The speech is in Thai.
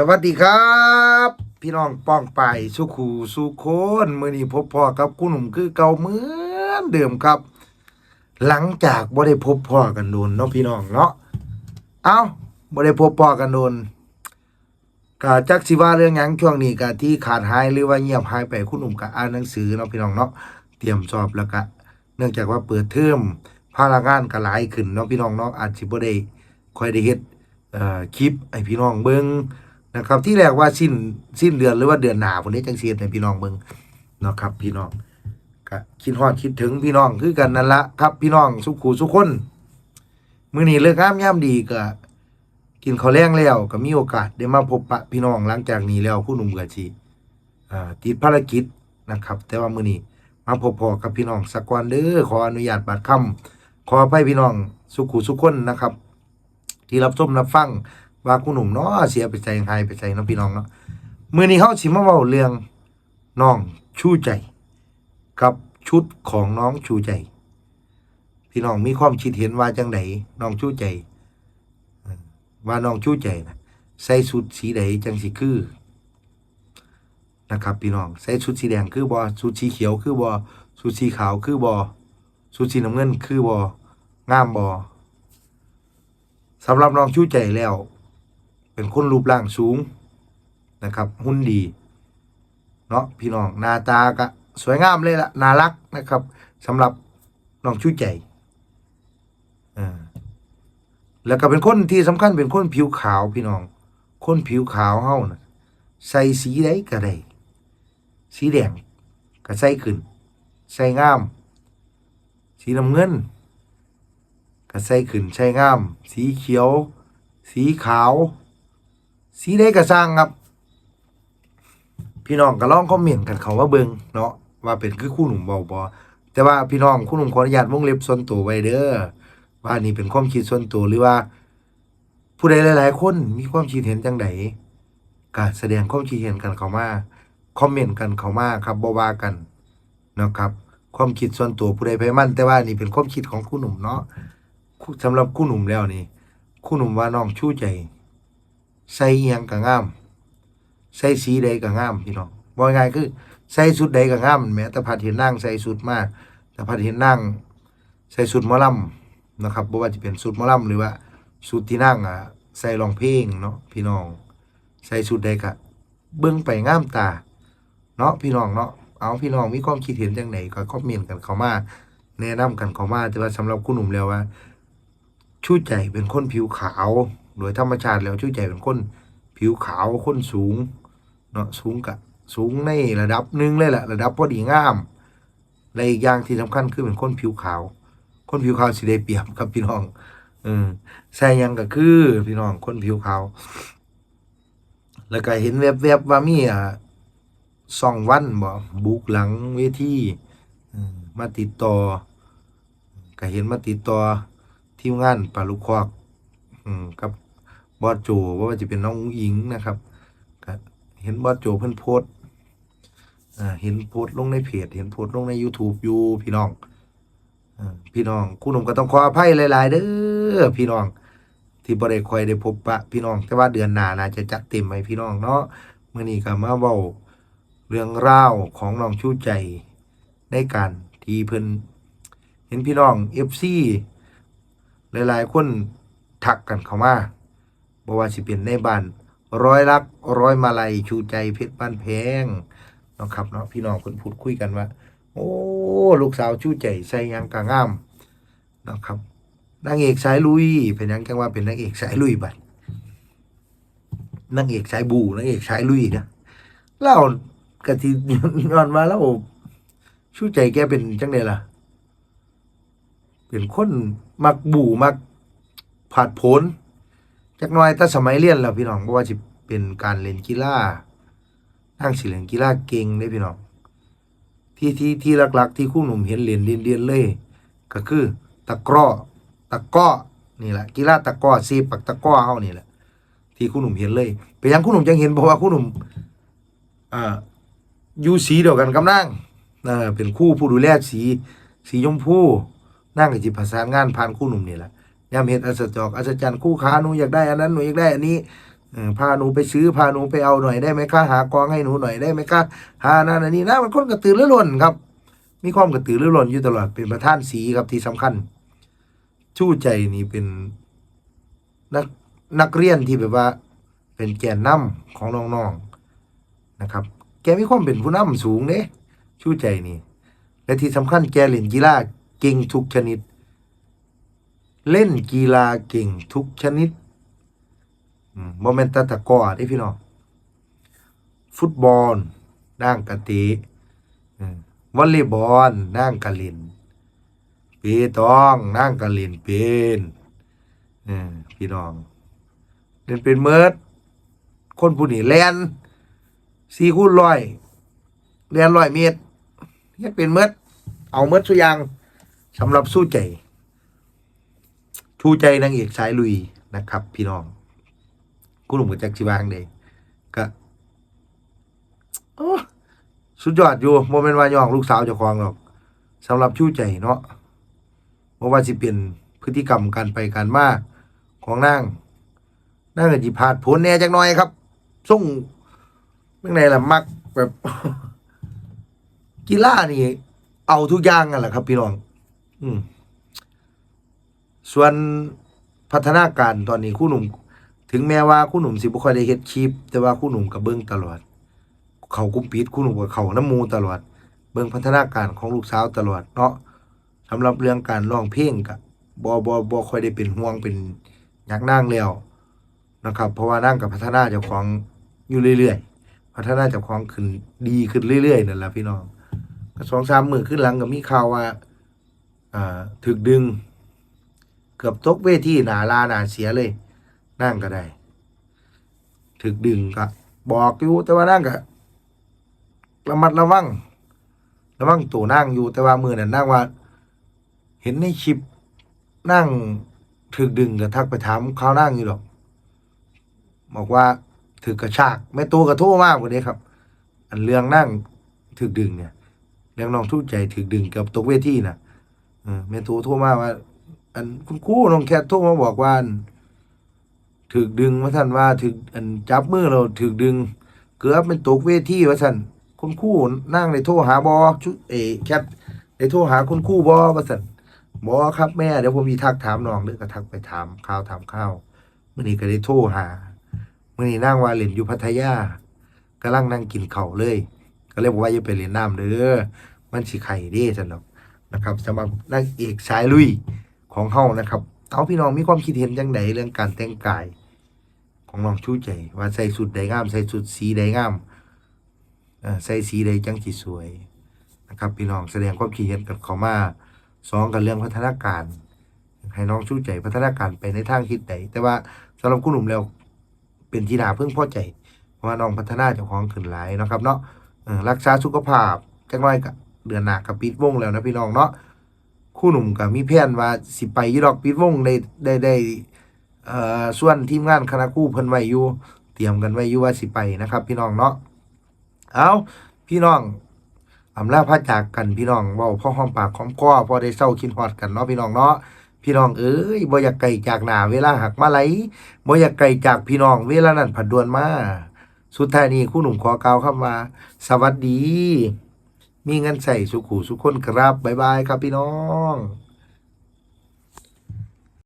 สวัสดีครับ พี่น้องป้องไปสุขูสุโคนมือนี้พบพ่อกับคุณหนุ่มคือเก่าเหมือนเดิมครับ หลังจากบ่ได้พบพ่อกันโดนเนาะพี่น้องเนาะเอาบ่ได้พบพ่อกันโดนกะจักสิว่าเรื่องหยังช่วงนี้กะที่ขาดหายหรือว่าเงียบหายไปคุณหนุ่มกะอ่านหนังสือเนาะพี่น้องเนาะเตรียมสอบแล้วกะเนื่องจากว่าเปิดเทอมภาระงานก็หลายขึ้นเนาะพี่น้องเนาะอาจสิบ่ได้ค่อยได้เฮ็ดเอ่อคลิปให้พี่น้องเบิ่ง นะครับที่แรกว่าสิ้นสิ้นเดือนหรือว่าเดือนหนาวันนี้จังเสียในพี่น้องเบิงเนาะครับ พี่น้องคิดฮอดคิดถึงพี่น้องคือกันนั่นละครับ พี่น้องสุขูสุขคนมื้อนี้เลิกงามยามดีก็กินข้าวแรงแล้วก็มีโอกาสได้มาพบปะพี่น้องหลังจากนี้แล้วผู้หนุ่มก็สิอ่าติดภารกิจนะครับ แต่ว่ามื้อนี้มาพบพอกับพี่น้องสักวันเด้อขออนุญาตบาดคำขออภัยพี่น้องสุขูสุขคนนะครับ ที่รับชมรับฟัง ว่าคุณหนุ่มเนาะเสียไปใจหายไปใจเนาะพี่น้องเนาะมือนี้เฮาสิมาเว้าเรื่องน้องชูใจ กับชุดของน้องชูใจ พี่น้องมีความคิดเห็นว่าจังไดน้องชูใจ ว่าน้องชูใจนะใส่ชุดสีใดจังสิคือนะครับ พี่น้องใส่ชุดสีแดงคือบ่ชุดสีเขียวคือบ่ชุดสีขาวคือบ่ชุดสีน้ำเงินคือบ่งามบ่สำหรับน้องชูใจแล้ว เป็นคนรูปร่างสูงนะครับหุ่นดีเนาะพี่น้องหน้าตาก็สวยงามเลยล่ะน่ารักนะครับสำหรับน้องชูใจอ่าแล้วก็เป็นคนที่สำคัญเป็นคนผิวขาวพี่น้อง คนผิวขาวเฮานะใส่สีใดก็ได้สีแดงก็ใส่ขึ้น ใส่งาม สีน้ำเงินก็ใส่ขึ้นใส่งาม สีเขียว สีขาว สีใดก็สร้างครับ พี่น้องก็ลองคอมเมนต์กันเขาว่าเบิงเนาะว่าเป็นคือคู่หนุ่มเบาบอแต่ว่าพี่น้องคู่หนุ่มขออนุญาตวงเล็บส่วนตัวไว้เด้อว่านี่เป็นความคิดส่วนตัวหรือว่า ผู้ใดหลาย ๆ คนมีความคิดเห็นจังไดก็แสดงความคิดเห็นกันเขามาคอมเมนต์กันเขามาครับบว่ากันเนาะครับความคิดส่วนตัวผู้ใดไผมันแต่ว่านี่เป็นความคิดของคู่หนุ่มเนาะสำหรับคู่หนุ่มแล้วนี่คู่หนุ่มว่าน้องชู้ใจ ใส่อิหยังก็งาม ใส่สีใดก็งามพี่น้องบ่ง่ายคือ ใส่สุดใดก็งามแม้แต่พัดเห็นนั่งใส่สุดมากแต่พัดเห็นนั่งใส่สุดมอลำนะครับบ่ว่าจะเป็นสุดมอลำหรือว่าสุดที่นั่งอะใส่รองเพลงเนาะพี่น้อง ใส่สุดใดก็เบิ่งไปงามตา เนาะพี่น้องเนาะเอาพี่น้องมีความคิดเห็นจังไดก็คอมเมนต์กันเข้ามาแนะนำกันเข้ามาแต่ว่าสำหรับคุณหนุ่มแล้วว่าชูใจเป็นคนผิวขาว โดยธรรมชาติแล้วชูใจเป็นคนผิวขาวคนสูงเนาะสูงกะสูงในระดับหนึ่งเลยแหละระดับพอดีงามและอีกอย่างที่สำคัญคือเป็นคนผิวขาว คนผิวขาวสิได้เปรียบครับพี่น้องเออใส่ยังก็คือพี่น้องคนผิวขาวแล้วก็เห็นแวบๆว่ามีอ่าสองวันบ่บุกหลังเวทีมาติดต่อก็เห็นมาติดต่อทีมงานปลาลูกคอกอืมกับ บอสโจว่าจะเป็นน้องอุ๋งอิงนะครับเห็นบอสโจเพิ่นโพสเห็นโพสลงในเพจ เห็นโพสลงใน YouTube อยู่พี่น้องอพี่น้องคุณหนุ่มก็ต้องขออภัยหลาย ๆ เด้อพี่น้อง ที่บ่ได้ค่อยได้พบปะพี่น้อง แต่ว่าเดือนหน้าน่าจะจัดเต็มให้พี่น้องเนาะเมื้อนี้ก็มาเว้าเรื่องราวของน้องชูใจในการที่เพิ่นเห็นพี่น้อง FC หลาย ๆ คนทักกันเข้ามา บอกว่าสิเป็นในบ้านร้อยรักร้อยมาลัยชูใจเพชรบ้านแพงเนาะครับเนาะพี่น้องคนพูดคุยกันว่า โอ้ลูกสาวชูใจใส่ยังกะงามเนาะครับนางเอกสายลุย เป็นยังจังว่าเป็นนางเอกสายลุยบัดนางเอกสายบูนางเอกสายลุยนะเล่ากะทิย้อนมาแล้วชูใจแกเป็นจังไดล่ะ เป็นคนมักบูมักผาดผน จักน่อยแต่สมัยเรียนแล้วพี่น้องเพราะว่าสิเป็นการเล่นกีฬานั่งสิเล่นกีฬาเก่งได้พี่น้องที่ที่ที่หลักๆ ที่คู่หนุ่มเห็นเล่นเรียนเรียนเลย ก็คือ ตะกร้อตะก้อนี่แหละกีฬาตะก้อซีปักตะก้อเฮานี่แหละ ที่คู่หนุ่มเห็นเลยไปยังคู่หนุ่มจังเห็นเพราะว่าคู่หนุ่มอ่าอยู่สีเดียวกันกับนางเออเป็นคู่ผู้ดูแลสี สีชมพูนั่งกับจิตประสานงานผ่านคู่หนุ่มนี่แหละ ยามเห็นอัศจอกอัศจรรย์คู่ขาหนูอยากได้อันนั้นหนูอยากได้อันนี้อพาหนูไปซื้อพาหนูไปเอาหน่อยได้ไหมคะหากองให้หนูหน่อยได้ไหมคะหานั่นอันนี้นะมันคนกระตือรือร้นครับ มีความกระตือรือร้นอยู่ตลอดเป็นประธานสีครับที่สำคัญ ชู้ใจนี่เป็นนักนักเรียนที่แบบว่า เป็นแกนนำของน้องๆนะครับ แกมีความเป็นผู้นำสูงเด้ชู้ใจนี่และที่สำคัญแกเล่นกีฬาเก่งทุกชนิด เล่นกีฬาเก่งทุกชนิดอืมบ่แม่นตะตะกร้อเด้พี่น้อง ฟุตบอลนั่งกะตะอืมวอลเลย์บอลนั่งกะล่นเปตองนั่งกะล่นเป็นพี่น้องเล่นเป็นเมิดคนผู้นี้แลนสีคูณร้อยแลนร้อยเมตรเฮ็ดเป็นเมิดเอาเมิดสุยางสำหรับสู้ใจ ชูใจนางเอกสายลุยนะครับ พี่น้องกูหนุ่มกับจักชิวางเดยก็สุดยอดอยู่โมเมนต์วายองลูกสาวเจ้าของหรอกสำหรับชูใจเนาะเพราะว่าสิเป็นพฤติกรรมการไปการมาของนางนางก็จิพาดผลแน่จักหน่อยครับส่งเมื่อไงล่ะมักแบบกีฬานี่ เอาทุกอย่างกันแหละครับ พี่น้อง อืม ส่วนพัฒนาการตอนนี้คู่หนุ่ม ถึงแม้ว่าคู่หนุ่มสิบ่ค่อยได้เฮ็ดคลิป แต่ว่าคู่หนุ่มก็เบิ่งตลอด เขากุมปิดคู่หนุ่มกับเขาน้ำมูตลอด เบิ่งพัฒนาการของลูกสาวตลอดเนาะสำหรับเรื่องการร้องเพลงก็บ่บ่บ่ค่อยได้เป็นห่วงเป็นอยากนั่งแล้วนะครับ เพราะว่านั่งกับพัฒนาเจ้าของอยู่เรื่อยๆ พัฒนาเจ้าของขึ้นดีขึ้นเรื่อยๆนั่นแหละพี่น้องก็สองสามมือขึ้นหลังก็มีข่าวว่าอ่าถึกดึง เกือบตกเวทีหนาลาหนาเสียเลย นั่งก็ได้ ถึกดึงก็บอกอยู่แต่ว่านั่งก็ระมัดระวังระวังตัวนั่งอยู่แต่ว่ามือเนั้นนั่งว่า เห็นในคลิปนั่งถึกดึงก็ทักไปถามเขานั่งอยู่หรอก บอกว่าถึกกระชากแม่ตัวกระโทษมากกว่านี้ครับ อันเรื่องนั่งถึกดึงเนี่ยเรื่องน้องทุกใจถึกดึงเกับตกเวทีน่ะเออแม่โทรโทรมากว่า อันคุณครูน้องแคทโทรมาบอกว่าถึกดึงว่าท่านว่าถึกอันจับมือเราถึกดึง เกือบเป็นตกเวทีว่าท่านคุณครูนั่งในโทรหาบอชุดเอแคทในโทรหาคุณครูบอว่าท่านบอครับแม่เดี๋ยวผมมีทักถามน้องเด้อก็ทักไปถามข่าวถามข้าวเมื่อนี้ก็ได้โทรหาเมื่อนี้นั่งว่าเล่นอยู่พัทยากำลังนั่งกินเข้าเลย ก็เลยบอกว่าอย่าไปเล่นน้ำเด้อมันสิไข่เด้สำหรับนะครับสำหรับนางเอกสายลุย ของเฮานะครับเอาพี่น้องมีความคิดเห็นจังไดเรื่องการแต่งกาย ของน้องชูใจ ว่าใส่สุดใดงาม ใส่สุดสีใดงามใส่สีใดจังสิสวยนะครับพี่น้องแสดงความคิดเห็นกับเขามาสองกันเรื่องพัฒนาการให้น้องชูใจพัฒนาการไปในทางทิศใดแต่ว่าสำหรับคุณหนุ่มแล้วเป็นที่น่าเพิ่งพอใจ เพราะว่าน้องพัฒนาเจ้าของขึ้นหลายนะครับเนาะรักษาสุขภาพจังไรกับเดือนหน้ากับปิดวงแล้วนะพี่น้องเนาะ คู่หนุ่มกับมีแผนว่าสิไปยี่ดอกปิดวงได้ได้ได้เอ่อส่วนทีมงานคณะคู่เพิ่นไว้อยู่เตรียมกันไว้อยู่ว่าสิไปนะครับ พี่น้องเนาะเอาพี่น้องอำลาพระจากกันพี่น้องเว้าพ่อหอมปากหอมคอพอได้เศร้าคิดฮอดกันเนาะพี่น้องเนาะพี่น้องเอ้ยบ่อยากไกลจากหนาเวลาหักมาไหลบ่อยากไกลจากพี่น้องเวลานั้นผัดดวนมา สุดท้ายนี้คู่หนุ่มขอกล่าวคำว่า สวัสดี มีเงินใส่สุขุสุขคนครับบ๊ายบายครับพี่น้อง